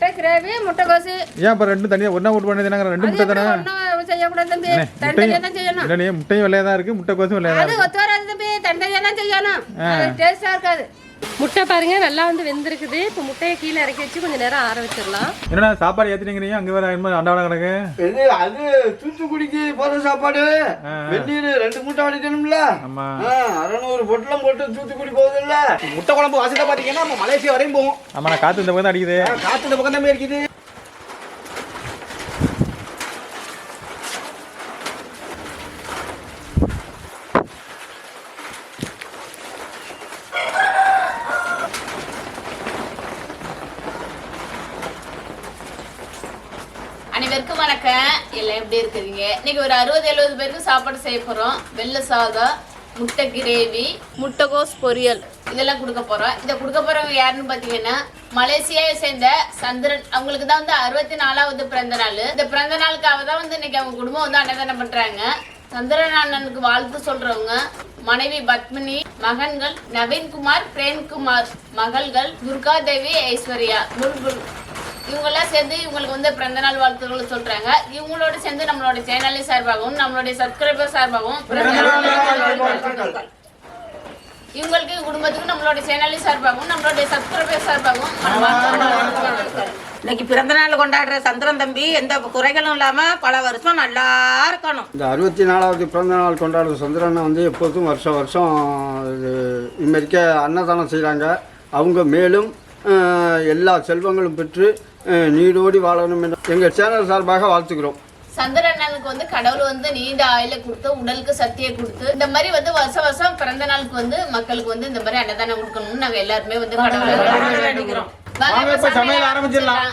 முட்டை கிரேவி முட்டைகோசு ஏன் இப்போ ரெண்டும் தனியாக ஒன்றா போட்டு பண்ணது ரெண்டு முட்டை தானே? ஒன்றும் செய்யக்கூடாது தம்பி? தனித்தனியாக தான் செய்யணும். இல்லை முட்டையும் வெள்ளையாக தான் இருக்குது முட்டை கோசும் வெள்ளையாக தான் அது ஒத்து வராது தம்பி தனித்தனியாக தான் செய்யணும். அது டேஸ்டாக இருக்காது. முட்டை பாருங்க நல்லா வந்து வெந்திருக்குது. இப்போ முட்டையை கீழே இறக்கி வச்சு கொஞ்சம் நேரம் ஆற வச்சிடலாம். என்னடா சாப்பாடு ஏற்றினீங்க அங்கே வேறு என்ன அண்டாவளம் கிடக்கு. இது அது தூத்துக்குடிக்கு போற சாப்பாடு. வெந்நீர் ரெண்டு மூட்டை வடிக்கணும்ல ஆமாம் ஆ, அறநூறு பொட்டலம் போட்டு தூத்துக்குடி போகுது இல்ல முட்டை குழம்பு வாசத்தை பாத்தீங்கன்னா நம்ம மலேசியா வரையும் போவோம் ஆமாம் நான் காற்று இந்த பக்கம் தான் அடிக்குது. காத்து இந்த பக்கம் தான் இருக்குது வணக்கம் எல்லாம் எப்படி இருக்கிறீங்க இன்னைக்கு ஒரு அறுபது எழுபது பேருக்கு சாப்பாடு செய்ய போறோம். வெள்ளை சாதம் முட்டை கிரேவி முட்டைகோஸ் பொரியல் இதெல்லாம் கொடுக்க போறோம். இதை கொடுக்க போறவங்க யாருன்னு பாத்தீங்கன்னா மலேசியாவை சேர்ந்த சந்திரன். அவங்களுக்கு தான் வந்து அறுபத்தி நாலாவது பிறந்த நாள். இந்த பிறந்த நாளுக்காக தான் வந்து இன்னைக்கு அவங்க குடும்பம் வந்து அன்னதானம் பண்றாங்க. சந்திரன் அண்ணனுக்கு வாழ்த்து சொல்றவங்க மனைவி பத்மினி மகன்கள் நவீன்குமார் பிரேம்குமார் மகள்கள் துர்காதேவி ஐஸ்வர்யா புல்புல் இவங்கெல்லாம் சேர்ந்து இவங்களுக்கு வந்து பிறந்த நாள் வாழ்த்துக்களை சொல்றாங்க இவங்களோட சேர்ந்து நம்மளோட சேனல் சார்பாகவும் நம்மளுடைய சப்ஸ்கிரைபர் சார்பாகவும். இவங்களுக்கு குடும்பத்துக்கும் நம்மளோட சேனல் சார்பாகவும் நம்மளுடைய சப்ஸ்கிரைபர் சார்பாகவும் வாழ்த்துக்கள். இன்னைக்கு பிறந்த நாள் கொண்டாடுற சந்திரன் தம்பி எந்த குறைகளும் இல்லாம பல வருஷம் நல்லா இருக்கணும் இந்த அறுபத்தி நாலாவது பிறந்த நாள் கொண்டாடுற சந்திரனை வந்து எப்போதும் வருஷம் வருஷம் இது இம்மரிக்க அன்னதானம் செய்கிறாங்க அவங்க மேலும் எல்லா செல்வங்களும் பெற்று நீடோடி வாழணும் என்று எங்கள் சேனல் சார்பாக வாழ்த்துக்கிறோம். சந்திரண்ணனுக்கு வந்து கடவுள் வந்து நீண்ட ஆயுள கொடுத்து உடலுக்கு சக்தியை கொடுத்து இந்த மாதிரி வந்து வருஷம் வருஷம் பிறந்த நாளுக்கு வந்து மக்களுக்கு வந்து இந்த மாதிரி அன்னதானம் கொடுக்கணும்னு நாங்க எல்லாருமே வந்து கடவுளை வேண்டிக்கிறோம். வாங்க இப்ப சமையல் ஆரம்பிச்சிடலாம்.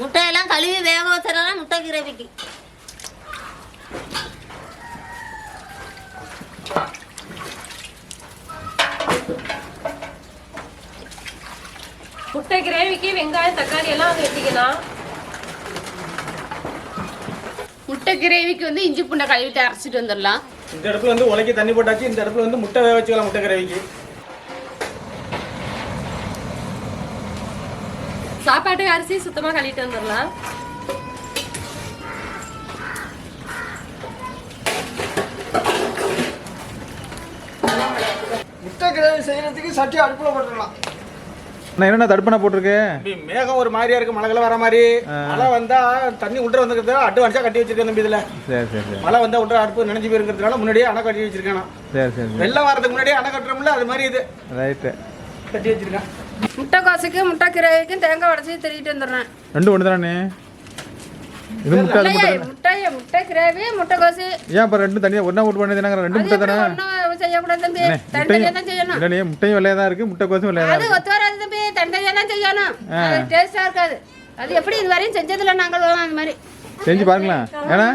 முட்டையெல்லாம் கழுவி வேக வச்சிடலாம் முட்டை கிரேவிக்கு. முட்டை கிரேவிக்கு வெங்காயம் தக்காளி எல்லாம் வெட்டிக்கலாம் முட்டை கிரேவிக்கு வந்து இஞ்சி பூண்டை கழுவிட்டு அரைச்சிட்டு வந்துடலாம். இந்த இடத்துல வந்து உலக்கி தண்ணி போட்டாச்சு. இந்த இடத்துல வந்து முட்டை வேக வச்சுக்கலாம் முட்டை கிரேவிக்கு. சாப்பாட்டுக்கு அரிசி சுத்தமா கழுவிட்டு வந்துடலாம். முட்டை கிரேவி செய்கிறதுக்கு சட்டி அடுப்பில் போட்டுடலாம். நான் என்னென்ன தடுப்பணை போட்டிருக்கு? தம்பி, மேகம் ஒரு மாதிரியா இருக்கு மழைகளை வர மாதிரி. மழை வந்தா தண்ணி உள்ள வந்துக்கிறது அட்வான்ஸா கட்டி வச்சிருக்கேன் தம்பி இதுல. சரி சரி சரி. மழை வந்தா உள்ள அடுப்பு நினைஞ்சு போயிருக்கிறதுனால முன்னாடியே அணை கட்டி வச்சிருக்கேன். சரி சரி வெள்ளம் வரதுக்கு முன்னாடியே அணை கட்டுறோம்ல அது மாதிரி இது. ரைட்டு கட்டி வச்சிருக்கேன். முட்டைகோசுக்கு முட்டை கிரேவிக்கும் தேங்காய் உடச்சி திருவிட்டு வந்துடுறேன். ரெண்டு ஒன்று தானே இது முட்டை அது முட்டை? முட்டை முட்டை கிரேவி முட்டைகோசு ஏன் இப்போ ரெண்டு தனியாக ஒன்றா போட்டு பண்ணது ரெண்டு முட்டை தானே? ஒன்றும் செய்யக்கூடாது தம்பி. அண்ணே, தனித்தனியாக தான் செய்யணும். இல்லை நீ முட்டையும் வெள்ளையாக தான் இருக்குது முட்டை கோசும் வெள்ளையாக தான் அது ஒத்து வராது தம்பி. தனித்தனியாக தான் செய்யணும். அது டேஸ்டாக இருக்காது. அது எப்படி இது வரையும் செஞ்சதில்லை நாங்கள் அந்த மாதிரி. செஞ்சு பாருங்களேன். ஏன்னா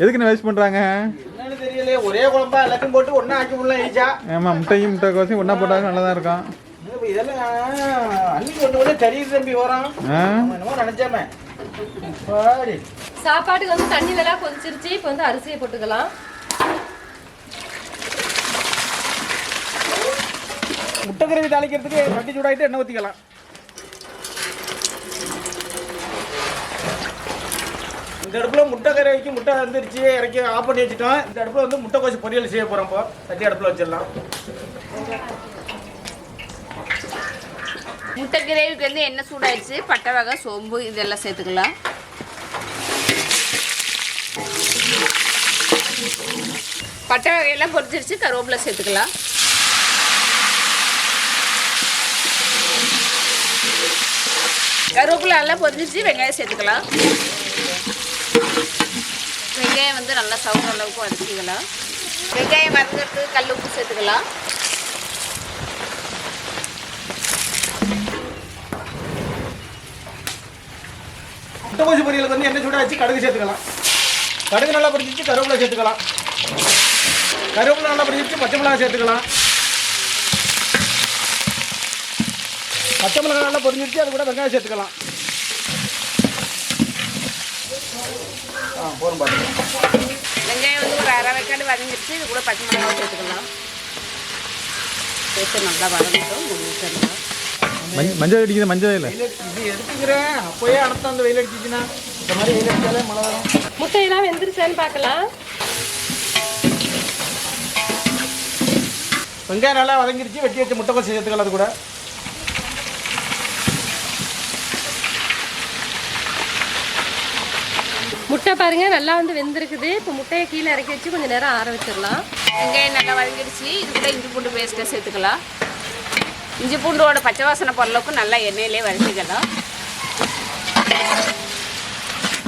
எதுக்கு வேஸ்ட் பண்ணுறாங்க என்னன்னு தெரியலையே ஒரே குழம்பா எல்லாத்தையும் போட்டு ஒண்ணா ஆக்கி விடலாம் முட்டையும் முட்டை கோசையும் ஒன்றா போட்டாலும் நல்லா தான் இருக்கும். இதெல்லாம் அன்னைக்கு ஒண்ணு ஒண்ணு தெரியுது தம்பி வரோம் என்னமோ நினைச்சாமே. பாடி. சாப்பாட்டுக்கு வந்து தண்ணி நல்லா கொதிச்சிருச்சு இப்போ வந்து அரிசியை போட்டுக்கலாம். முட்டை கிரவி தாளிக்கிறதுக்கு சட்டி சூடாயிட்டு எண்ணெய் ஊற்றிக்கலாம் இந்த அடுப்புல முட்டை கறிக்கு முட்டை வந்துருச்சு இறக்கி ஆஃப் பண்ணி வச்சுட்டோம். இந்த அடுப்புல வந்து முட்டை கோசி பொரியல் செய்ய போறோம் இப்போ சட்டி அடுப்புல வச்சிடலாம். முட்டை கிரேவிக்கு வந்து எண்ணெய் சூடாயிடுச்சு? பட்டை வகை சோம்பு இதெல்லாம் சேர்த்துக்கலாம். பட்டை வகையெல்லாம் பொரிச்சிருச்சு கருவேப்பிலை சேர்த்துக்கலாம். கருவேப்பிலை எல்லாம் பொரிஞ்சிருச்சு வெங்காயம் சேர்த்துக்கலாம். வெங்காயம் வந்து நல்லா சவுண்ட் அளவுக்கு வதக்கிக்கலாம். வெங்காயம் வதங்கிறதுக்கு கல் உப்பு சேர்த்துக்கலாம். முட்டை பொரியல பொரியலுக்கு வந்து எண்ணெய் சூடாக வச்சு கடுகு சேர்த்துக்கலாம். கடுகு நல்லா பிடிச்சிச்சு கருவேப்பிலை சேர்த்துக்கலாம். கருவேப்பிலை நல்லா பிடிச்சிச்சு பச்சை மிளகாய் சேர்த்துக்கலாம். பச்சை மிளகாய் நல்லா பொரிஞ்சிருச்சு அது கூட வெங்காயம் சேர்த்துக்கலாம். ஆ போதும் பார்த்துக்கலாம் வெங்காயம் வந்து ஒரு அரை வெக்காடு வதங்கிடுச்சு இது கூட பச்சை மிளகாய் சேர்த்துக்கலாம். சேர்த்து நல்லா வதங்கிட்டோம் முடிச்சிடலாம். மஞ்சள் அடிக்குது மஞ்சள் இல்லை. இது எதுக்குங்கிறேன் அப்போயே அடுத்த அந்த வெயில் அடிச்சிச்சுன்னா இந்த மாதிரி வெயில் அடிச்சாலே மழை வரும். முட்டையெல்லாம் வெந்துருச்சான்னு பார்க்கலாம். வெங்காயம் நல்லா வதங்கிருச்சு வெட்டி வச்ச முட்டைக்கோஸ் சேர்த்துக்கலாம் அது கூட. முட்டை பாருங்க நல்லா வந்து வெந்திருக்குது. இப்போ முட்டையை கீழே இறக்கி வச்சு கொஞ்சம் நேரம் ஆற வச்சிடலாம். வெங்காயம் நல்லா வதங்கிடுச்சு. இது கூட இஞ்சி பூண்டு பேஸ்ட்டை சேர்த்துக்கலாம். இஞ்சி பூண்டோட பச்சை வாசனை போகிற அளவுக்கு நல்லா எண்ணெயிலே வதக்கிக்கலாம்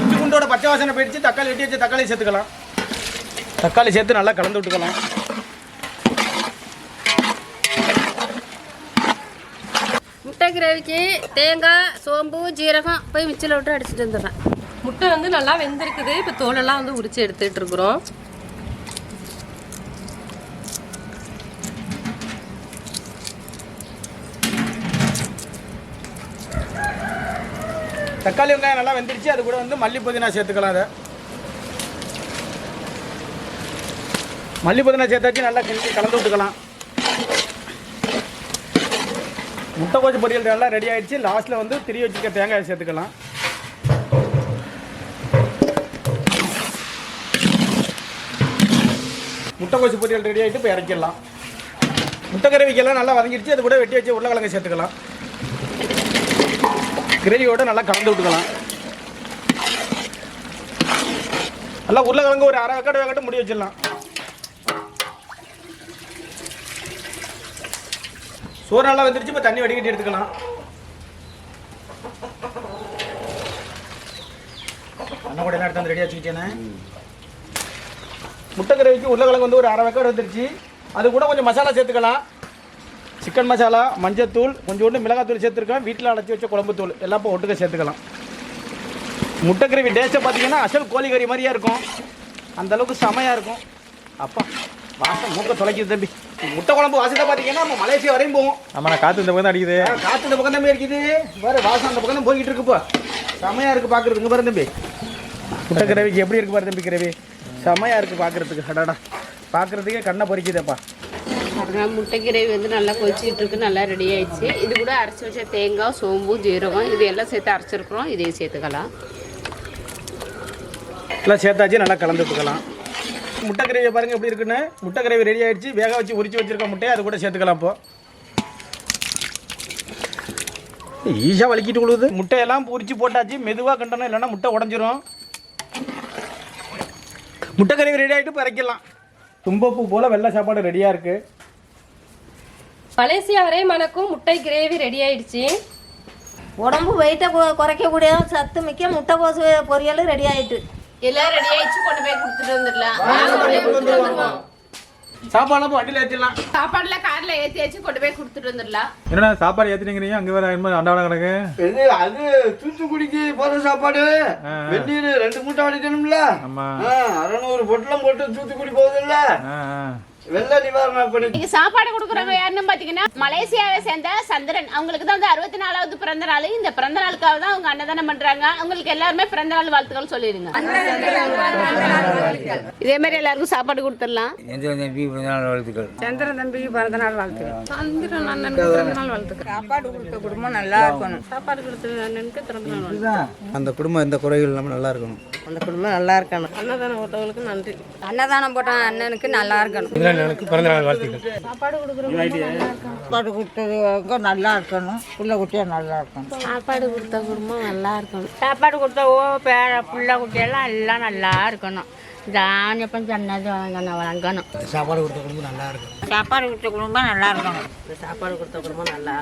இஞ்சி பூண்டோட பச்சை வாசனை போயிடுச்சு தக்காளி வெட்டி வச்ச தக்காளி சேர்த்துக்கலாம். தக்காளி சேர்த்து நல்லா கலந்து விட்டுக்கலாம். முட்டை கிரேவிக்கு தேங்காய் சோம்பு ஜீரகம் போய் மிச்சில் விட்டு அடிச்சிட்டு வந்துடுறேன். முட்டை வந்து நல்லா வெந்திருக்குது. இப்போ தோலெல்லாம் வந்து உரிச்சு எடுத்துட்டு இருக்கிறோம். தக்காளி வெங்காயம் நல்லா வெந்துருச்சு. அது கூட வந்து மல்லி புதினா சேர்த்துக்கலாம் அதை. மல்லி புதினா சேர்த்தாச்சு நல்லா கிண்டி கலந்து விட்டுக்கலாம். முட்டைக்கோச்சு பொரியல் நல்லா ரெடி ஆகிடுச்சு லாஸ்ட்டில் வந்து திரி வச்சுக்க தேங்காய் சேர்த்துக்கலாம். முட்டைக்கோச்சு பொரியல் ரெடி ஆகிட்டு இப்போ இறக்கிடலாம். முட்டை வைக்கலாம் நல்லா வதங்கிடுச்சு. அது கூட வெட்டி வச்சு உருளைக்கிழங்கு சேர்த்துக்கலாம். கிரேவியோட நல்லா கலந்து விட்டுக்கலாம். நல்லா உருளைக்கிழங்கு ஒரு அரை வெக்கட்டு வேகட்டும் முடி வச்சிடலாம். சோறு நல்லா வந்துருச்சு இப்போ தண்ணி வடிகட்டி எடுத்துக்கலாம். அண்ணா கூட எல்லாம் எடுத்து வந்து ரெடியாக வச்சுக்கிட்டேனே. முட்டை கிரேவிக்கு உருளைக்கிழங்கு வந்து ஒரு அரை வெக்காடு வந்துருச்சு. அது கூட கொஞ்சம் மசாலா சேர்த்துக்கலாம். சிக்கன் மசாலா மஞ்சத்தூள் கொஞ்சோண்டு மிளகாத்தூள் சேர்த்துருக்கேன். வீட்டில் அடைச்சி வச்ச குழம்பு தூள். எல்லாம் இப்போ ஒட்டுக்க சேர்த்துக்கலாம். முட்டை கிரேவி டேஸ்ட்டை பார்த்தீங்கன்னா அசல் கோழி கறி மாதிரியே இருக்கும். அந்த அளவுக்கு செமையாக இருக்கும். அப்பா வாசம் மூக்க தொலைக்குது தம்பி. முட்டை குழம்பு வாசத்தை பார்த்தீங்கன்னா நம்ம மலேசியா வரையும் போவோம் ஆமாம் நான் காற்று இந்த பக்கம் தான் அடிக்குது. காத்து இந்த பக்கம் தம்பி இருக்குது பாரு வாசம் அந்த பக்கம் தான் போய்கிட்டு இருக்குப்பா செமையாக இருக்குது பார்க்குறதுக்கு பாரு தம்பி. முட்டை கிரேவிக்கு எப்படி இருக்கு பாரு தம்பி கிரேவி. செமையாக இருக்குது பார்க்குறதுக்கு அடாடா. பார்க்குறதுக்கே கண்ணை பொறிக்குதேப்பா. பாருங்க முட்டை கிரேவி வந்து நல்லா கொச்சிக்கிட்டு இருக்கு நல்லா ரெடி ஆயிடுச்சு. இது கூட அரைச்சி வச்ச தேங்காய் சோம்பு ஜீரகம் இது எல்லாம் சேர்த்து அரைச்சிருக்கிறோம். இதையும் சேர்த்துக்கலாம். எல்லாம் சேர்த்தாச்சு நல்லா கலந்துக்கலாம் முட்டை கிரேவி பாருங்க எப்படி இருக்குன்னு. முட்டை கிரேவி ரெடி ஆயிடுச்சு. வேக வச்சு உரிச்சு வச்சிருக்க முட்டையை அது கூட சேர்த்துக்கலாம் இப்போ. ஈஸியாக வலிக்கிட்டு விழுது முட்டையெல்லாம் உரிச்சு போட்டாச்சு. மெதுவாக கண்டணும் இல்லைன்னா முட்டை உடஞ்சிரும். முட்டை ரெடி ஆகிட்டு பறக்கலாம் தும்பப்பூ போல் வெள்ளை சாப்பாடு ரெடியாக இருக்குது மலேசியா வரை மணக்கும் முட்டை கிரேவி ரெடி ஆயிடுச்சு. உடம்பு வெயிட்டை குறைக்கக்கூடிய சத்து மிக்க முட்டைக்கோசு பொரியல் ரெடி ஆயிட்டு. எல்லாம் ரெடி ஆயிடுச்சு கொண்டு போய் கொடுத்துட்டு வந்துடலாம். சாப்பாடெல்லாம் இப்போ வண்டியில் ஏற்றிடலாம் சாப்பாடுல கார்ல ஏற்றி வச்சு கொண்டு போய் கொடுத்துட்டு வந்துடலாம். என்னடா சாப்பாடு ஏற்றினீங்க அங்கே வேறு என்ன கிடக்கு. இது அது தூத்துக்குடிக்கு போற சாப்பாடு. வெந்நீர் ரெண்டு மூட்டை வடிக்கணும்ல. ஆமாம் அறநூறு பொட்டலம் போட்டு தூத்துக்குடி போகுதுல்ல. வெள்ள நிவாரணம் பண்ணி இன்னைக்கு சாப்பாடு கொடுக்குறவங்க யாருன்னு பாத்தீங்கன்னா மலேசியாவை சேர்ந்த சந்திரன். அவங்களுக்கு தான் வந்து அறுபத்தி நாலாவது பிறந்த நாள் இந்த பிறந்த நாளுக்காக தான் அவங்க அன்னதானம் பண்றாங்க. அவங்களுக்கு எல்லாருமே பிறந்த நாள் வாழ்த்துக்கள் சொல்லிடுங்க. இதே மாதிரி எல்லாருக்கும் சாப்பாடு கொடுத்துடலாம். எந்த தம்பி பிறந்தநாள் வாழ்த்துக்கள். சந்திரன் தம்பிக்கு பிறந்த நாள் வாழ்த்து சந்திரன் அண்ணனுக்கு பிறந்த நாள் வாழ்த்துக்கள். சாப்பாடு கொடுத்த குடும்பம் நல்லா இருக்கணும். சாப்பாடு கொடுத்த அண்ணனுக்கு பிறந்த நாள் வாழ்த்து அந்த குடும்பம் எந்த குறைகள் இல்லாமல் நல்லா இருக்கணும். அந்த குடும்பம் நல்லா இருக்கணும். அன்னதானம் போட்டவங்களுக்கு நன்றி. அன்னதானம் போட்ட அண்ணனுக்கு நல்லா இருக்கணும். சாப்பாடு கொடுக்குறவங்க சாப்பாடு கொடுத்தது நல்லா இருக்கணும். புள்ள குட்டியா நல்லா இருக்கணும். சாப்பாடு கொடுத்த குடும்பம் நல்லா இருக்கணும். சாப்பாடு கொடுத்த ஓ பேர புள்ள குட்டியெல்லாம் எல்லாம் நல்லா இருக்கணும். தானியப்பம் சொன்னது வழங்கணும் வழங்கணும். சாப்பாடு கொடுத்த குடும்பம் நல்லா இருக்கும் சாப்பாடு கொடுத்த குடும்பம் நல்லா இருக்கணும். சாப்பாடு கொடுத்த குடும்பம் நல்லா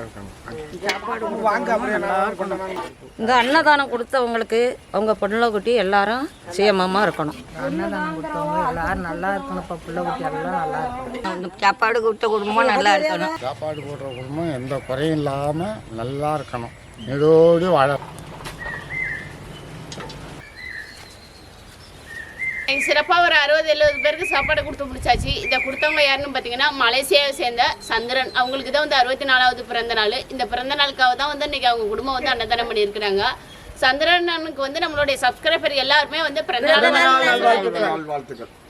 இருக்கும். இந்த அன்னதானம் கொடுத்தவங்களுக்கு அவங்க புள்ள குட்டி எல்லாரும் சேமமாக இருக்கணும். சாப்பாடு கொடுத்த குடும்பம் நல்லா இருக்கணும். சாப்பாடு போடுற குடும்பம் எந்த குறையும் இல்லாமல் நல்லா இருக்கணும். நெடோடி வாழ சிறப்பாக ஒரு அறுபது எழுபது பேருக்கு சாப்பாடு கொடுத்து முடிச்சாச்சு. இதை கொடுத்தவங்க யாருன்னு பார்த்தீங்கன்னா மலேசியாவை சேர்ந்த சந்திரன். அவங்களுக்கு தான் வந்து அறுபத்தி நாலாவது பிறந்த நாள். இந்த பிறந்த நாளுக்காக தான் வந்து இன்னைக்கு அவங்க குடும்பம் வந்து அன்னதானம் பண்ணியிருக்கிறாங்க. சந்திரனுக்கு வந்து நம்மளுடைய சப்ஸ்கிரைபர் எல்லாருமே வந்து பிறந்த நாள் வாழ்த்துக்கள்